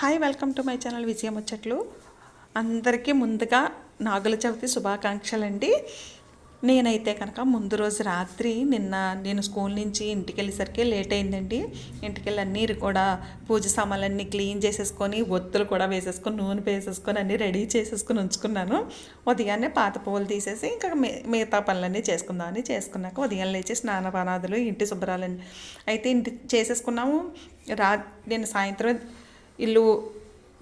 Hi welcome to my channel Vijaya ముచ్చట్లు అందరికీ ముందుగా నాగుల చవితి శుభాకాంక్షలు అండి నేనైతే కనుక ముందు రోజు రాత్రి నిన్న నేను స్కూల్ నుంచి ఇంటికి వెళ్ళేసరికి లేట్ అయిందండి. ఇంటికి వెళ్ళి అన్నీ కూడా పూజ సామాన్లన్నీ క్లీన్ చేసేసుకొని ఒత్తులు కూడా వేసేసుకొని నూనె వేసేసుకొని అన్నీ రెడీ చేసేసుకొని ఉంచుకున్నాను. ఉదయాన్నే పాత పువ్వులు తీసేసి ఇంకా మిగతా పనులన్నీ చేసుకుందామని చేసుకున్నాక ఉదయం లేచి స్నాన పానాదులు ఇంటి శుభ్రాలన్నీ. అయితే ఇంటి చేసేసుకున్నాము. రా నేను సాయంత్రం ఇల్లు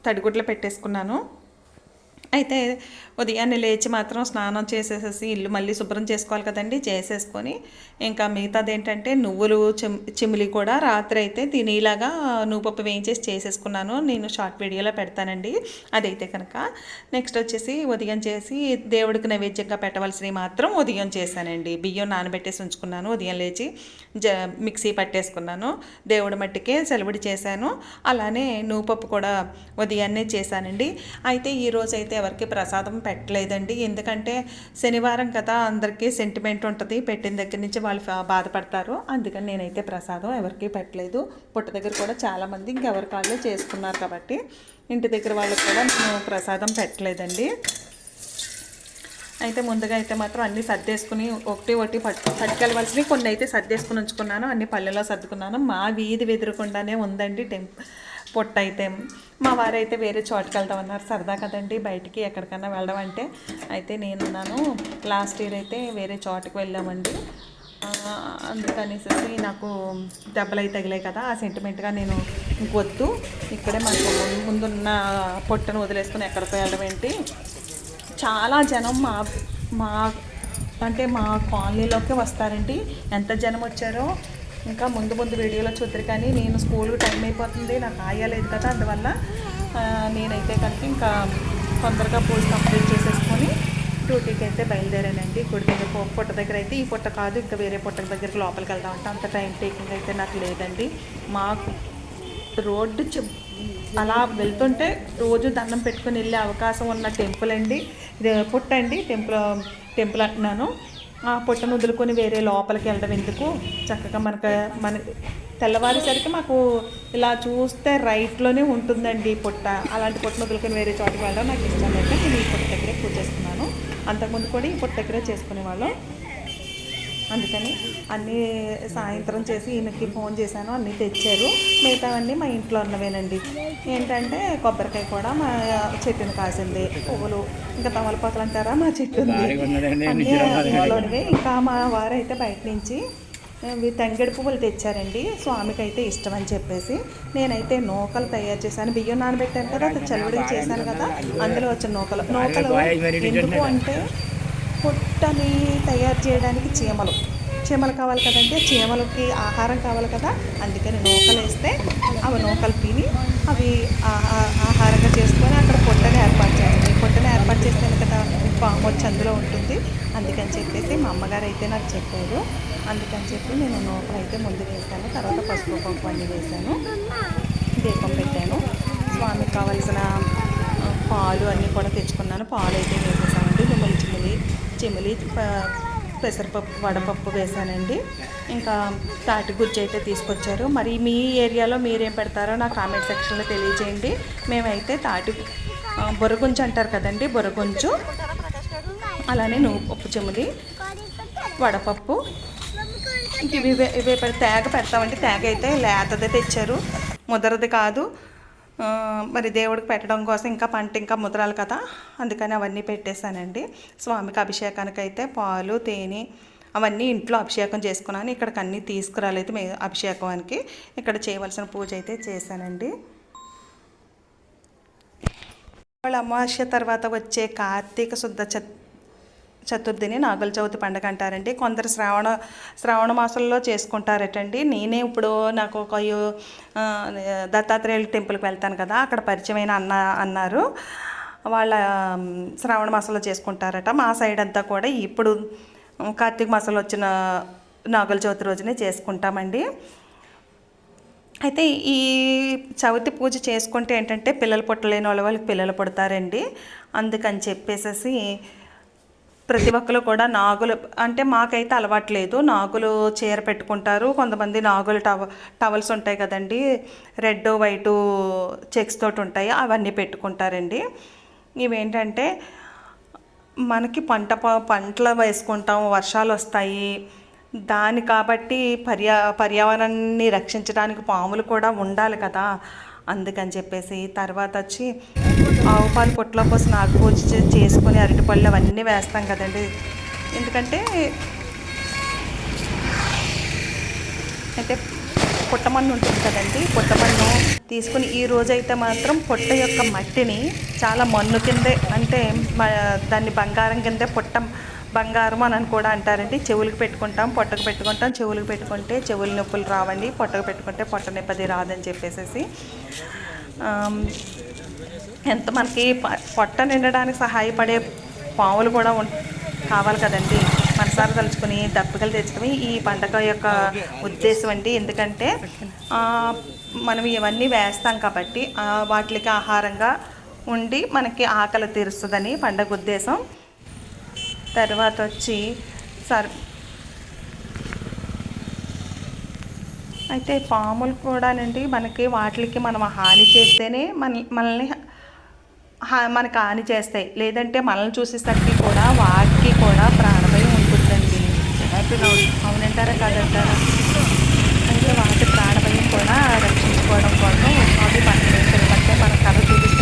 తడిగుడ్లు పెట్టేసుకున్నాను. అయితే ఉదయాన్నే లేచి మాత్రం స్నానం చేసేసేసి ఇల్లు మళ్ళీ శుభ్రం చేసుకోవాలి కదండి చేసేసుకొని ఇంకా మిగతాది ఏంటంటే నువ్వులు చిమ్ చిమిలి కూడా రాత్రి అయితే తినేలాగా నువ్వుపప్పు వేయించేసి చేసేసుకున్నాను. నేను షార్ట్ వీడియోలో పెడతానండి. అదైతే కనుక నెక్స్ట్ వచ్చేసి ఉదయం చేసి దేవుడికి నైవేద్యంగా పెట్టవలసినవి మాత్రం ఉదయం చేశానండి. బియ్యం నానబెట్టేసి ఉంచుకున్నాను. ఉదయం లేచి జ మిక్సీ పట్టేసుకున్నాను. దేవుడి మట్టికే సెలవుడి చేశాను. అలానే నువ్వుపప్పు కూడా ఉదయాన్నే చేశానండి. అయితే ఈ అయితే ఎవరికి ప్రసాదం పెట్టలేదండి. ఎందుకంటే శనివారం కదా అందరికీ సెంటిమెంట్ ఉంటుంది. పెట్టిన దగ్గర నుంచి వాళ్ళు బాధపడతారు. అందుకని నేనైతే ప్రసాదం ఎవరికి పెట్టలేదు. పుట్ట దగ్గర కూడా చాలామంది ఇంకెవరి కాళ్ళు చేసుకున్నారు కాబట్టి ఇంటి దగ్గర వాళ్ళకి కూడా నేను ప్రసాదం పెట్టలేదండి. అయితే ముందుగా అయితే మాత్రం అన్నీ సర్దేసుకుని ఒకటి ఒకటి పట్టు పట్టుకెళ్ళవలసినవి కొన్ని అయితే సర్దేసుకుని ఉంచుకున్నాను. అన్ని పల్లెలో సర్దుకున్నాను. మా వీధి వెదురుకుండానే ఉందండి టెంప్ పొట్ట అయితే. మా వారైతే వేరే చోటుకి వెళ్దామన్నారు. సరదా కదండి బయటికి ఎక్కడికన్నా వెళ్ళడం అంటే. అయితే నేనున్నాను. లాస్ట్ ఇయర్ అయితే వేరే చోటుకి వెళ్ళామండి. అందుకనేసి నాకు దెబ్బలు అయితే తగిలాయి కదా ఆ సెంటిమెంట్గా నేను ఇంకొద్దు. ఇక్కడే మనకు ముందున్న పొట్టను వదిలేసుకుని ఎక్కడికి వెళ్ళడం ఏంటి? చాలా జనం మా మా అంటే మా కాలనీలోకి వస్తారండి. ఎంత జనం వచ్చారో ఇంకా ముందు ముందు వీడియోలో చూద్దరు కానీ నేను స్కూల్కి టైం అయిపోతుంది నాకు ఆయాలేదు కదా అందువల్ల నేనైతే కనుక ఇంకా తొందరగా పూజ కంప్లీట్ చేసేసుకొని డ్యూటీకి అయితే బయలుదేరానండి. గుడి దగ్గర పుట్ట దగ్గర అయితే ఈ పుట్ట కాదు ఇంకా వేరే పుట్ట దగ్గరికి లోపలికి వెళ్దామంటే అంత టైం టేకింగ్ అయితే నాకు లేదండి. మాకు రోడ్డు అలా వెళ్తుంటే రోజు దండం పెట్టుకుని వెళ్ళే అవకాశం ఉన్న టెంపుల్ అండి. ఇది పుట్ట అండి టెంపుల్ టెంపుల్ అంటున్నాను. పుట్టను వదులుకొని వేరే లోపలికి వెళ్ళడం ఎందుకు? చక్కగా మనకు మన తెల్లవారేసరికి మాకు ఇలా చూస్తే రైట్లోనే ఉంటుందండి ఈ పుట్ట. అలాంటి పుట్టను వదులుకొని వేరే చోటుకి వెళ్ళడం నాకు ఇష్టం. లేక నేను ఈ పుట్ట దగ్గరే పూజ చేసుకున్నాను అంతకుముందు కూడా ఈ పుట్ట దగ్గరే చేసుకునేవాళ్ళం. అందుకని అన్నీ సాయంత్రం చేసి ఈయనకి ఫోన్ చేశాను అన్నీ తెచ్చారు. మిగతావన్నీ మా ఇంట్లో ఉన్నవేనండి ఏంటంటే కొబ్బరికాయ కూడా మా చెట్టుని కాసింది. పువ్వులు ఇంకా తమలపాకులు అంటారా? మా చెట్టు ఉంది. ఇంకా మా వారు అయితే బయట నుంచి ఇవి తంగెడు పువ్వులు తెచ్చారండి. స్వామికి అయితే ఇష్టం అని చెప్పేసి నేనైతే నూకలు తయారు చేశాను. బియ్యం నానబెట్టాను కదా అది చలివిడికి చేశాను కదా అందులో వచ్చిన నూకలు. నూకలు ఎందుకు అంటే పుట్టని తయారు చేయడానికి చీమలు. చీమలు కావాలి కదంటే చీమలకి ఆహారం కావాలి కదా అందుకని నూకలు వేస్తే అవి నూకలు తిని అవి ఆహారంగా చేసుకొని అక్కడ పొట్టని ఏర్పాటు చేయాలి. పొట్టని ఏర్పాటు చేస్తేనే కదా పాము వచ్చి అందులో ఉంటుంది. అందుకని చెప్పేసి మా అమ్మగారు అయితే నాకు చెప్పారు. అందుకని చెప్పి నేను నూకలు అయితే ముందు వేసాను తర్వాత పసుపు పప్పు అన్నీ వేసాను దీపం పెట్టాను. స్వామికి కావలసిన పాలు అన్నీ కూడా తెచ్చుకున్నాను. పాలు అయితే వేసేసాను. చిమిలి పెసరపప్పు వడపప్పు వేసానండి. ఇంకా తాటి గుజ్జు అయితే తీసుకొచ్చారు. మరి మీ ఏరియాలో మీరేం పెడతారో నా కామెంట్ సెక్షన్లో తెలియజేయండి. మేమైతే తాటి ఆ, బొరగుంచు అంటారు కదండి బొరగుంచు. అలానే నువ్వు పప్పు చెమిలి వడపప్పు. ఇంక ఇవి ఇవే పెడ తేగ పెడతామండి. తేగ అయితే లేతదే తెచ్చారు. ముదరది కాదు. మరి దేవుడికి పెట్టడం కోసం ఇంకా పంట ఇంకా ముద్రాలు కదా? అందుకని అవన్నీ పెట్టేశానండి. స్వామికి అభిషేకానికి అయితే పాలు తేనె అవన్నీ ఇంట్లో అభిషేకం చేసుకున్నాను. ఇక్కడికి అన్నీ తీసుకురాలేదు మే అభిషేకానికి. ఇక్కడ చేయవలసిన పూజ అయితే చేశానండి. వాళ్ళ అమావాస్య తర్వాత వచ్చే కార్తీక శుద్ధ చ చతుర్థిని నాగుల చవితి పండుగ అంటారండి. కొందరు శ్రావణ శ్రావణ మాసంలో చేసుకుంటారటండి. నేనే ఇప్పుడు నాకు ఒక యో- దత్తాత్రేయుల టెంపుల్కి వెళ్తాను కదా అక్కడ పరిచయమైన అన్న అన్నారు. వాళ్ళ శ్రావణ మాసంలో చేసుకుంటారట. మా సైడ్ అంతా కూడా ఇప్పుడు కార్తీక మాసంలో వచ్చిన నాగుల చవితి రోజునే చేసుకుంటామండి. అయితే ఈ చవితి పూజ చేసుకుంటే ఏంటంటే పిల్లలు పుట్టలేని వాళ్ళ వాళ్ళకి పిల్లలు పుడతారండి. అందుకని చెప్పేసేసి ప్రతి ఒక్కరు కూడా నాగులు అంటే మాకైతే అలవాట్లేదు నాగులు చీర పెట్టుకుంటారు. కొంతమంది నాగులు టవ టవల్స్ ఉంటాయి కదండి. రెడ్ వైట్ చెక్స్ తోటి ఉంటాయి. అవన్నీ పెట్టుకుంటారండి. ఇవేంటంటే మనకి పంట పంటలు వేసుకుంటాం. వర్షాలు వస్తాయి. దాని కాబట్టి పర్యా పర్యావరణాన్ని రక్షించడానికి పాములు కూడా ఉండాలి కదా. అందుకని చెప్పేసి తర్వాత వచ్చి ఆవు పాలు కోసం పోసి నాకు పూజ చేసుకొని అరటిపళ్ళు అవన్నీ వేస్తాం కదండి. ఎందుకంటే అయితే పుట్టమన్ను ఉంటుంది కదండి. పుట్టమన్ను తీసుకుని ఈ రోజైతే మాత్రం పుట్ట యొక్క మట్టిని చాలా మన్ను కిందే అంటే మ- దాన్ని బంగారం కిందే పుట్ట బంగారం అని కూడా అంటారండి. చెవులకు పెట్టుకుంటాం పొట్టకు పెట్టుకుంటాం. చెవులకు పెట్టుకుంటే చెవుల నొప్పులు రావండి. పొట్టకు పెట్టుకుంటే పొట్ట నొప్పి రాదని చెప్పేసి ఎంత మనకి పొట్ట నిండడానికి సహాయపడే పావులు కూడా ఉం కావాలి కదండి. మనసారి తలుచుకుని దప్పికలు తెచ్చుకుని ఈ పండగ యొక్క ఉద్దేశం అండి. ఎందుకంటే మనం ఇవన్నీ వేస్తాం కాబట్టి వాటికి ఆహారంగా ఉండి మనకి ఆకలి తీరుస్తుందని పండగ ఉద్దేశం. తర్వాత వచ్చి సర్ అయితే పాములు కూడానండి మనకి వాటికి మనం హాని చేస్తేనే మన మనల్ని మనకు మనకి హాని చేస్తాయి. లేదంటే మనల్ని చూసేసరికి కూడా వాటికి కూడా ప్రాణభయం ఉంటుందండి. అవునంటారా కాదంటారా? అంటే వాటి ప్రాణభయం కూడా రక్షించుకోవడం కోసం అవి మనకి అంటే మన కథ చూపిస్తే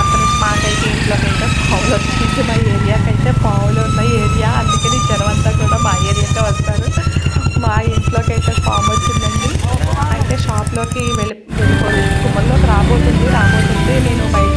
పక్కన మాకైతే ఇంట్లోకి అయితే పావులు వచ్చింది మా ఏరియాకి అయితే పావులు ఉన్న ఏరియా. అందుకని జనం కూడా మా ఏరియాకే వస్తారు మా ఇంట్లోకి అయితే పాము వచ్చిందండి. అయితే షాప్లోకి వెళ్ళి వెళ్ళిపోయి గుమ్మల్లోకి రాబోతుంది రాబోతుంది. నేను బయట